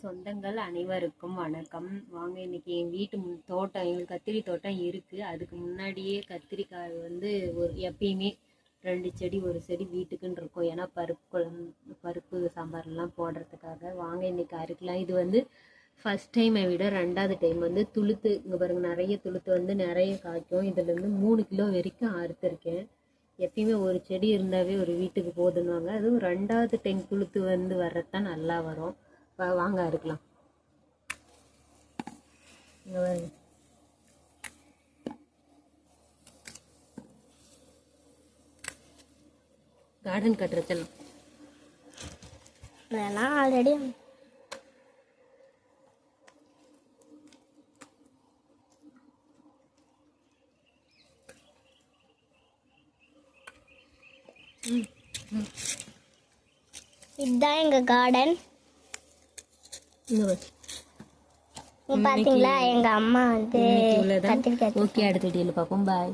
சொந்தங்கள் அனைவருக்கும் வணக்கம். வாங்க இன்னைக்கு என் வீட்டு முன் தோட்டம் எங்களுக்கு கத்திரி தோட்டம் இருக்குது அதுக்கு முன்னாடியே கத்திரிக்காய் வந்து ஒரு எப்பயுமே ரெண்டு செடி ஒரு செடி வீட்டுக்குன்னு இருக்கும். ஏன்னா பருப்பு குழம்பு பருப்பு சாம்பார்லாம் போடுறதுக்காக. வாங்க இன்னைக்கு அறுக்கலாம். இது வந்து ஃபஸ்ட் டைமை விட ரெண்டாவது டைம் வந்து துளுத்து இங்கே பாருங்க நிறைய துளுத்து வந்து நிறைய காய்க்கும். இதில் வந்து மூணு கிலோ வரைக்கும் அறுத்துருக்கேன். எப்பயுமே ஒரு செடி இருந்தாவே ஒரு வீட்டுக்கு போதுன்னுவாங்க. அதுவும் ரெண்டாவது டைம் துளுத்து வந்து வர்றது தான் நல்லா வரும். வாங்க பாருங்க. கார்டன் கட்டுறதெல்லாம். அதெல்லாம் ஆல்ரெடி இதுதான் எங்க கார்டன் பாத்தீங்களா? எங்க அம்மா வந்து ஓகே அடுத்த வீடியோவில் பார்ப்போம். பாய்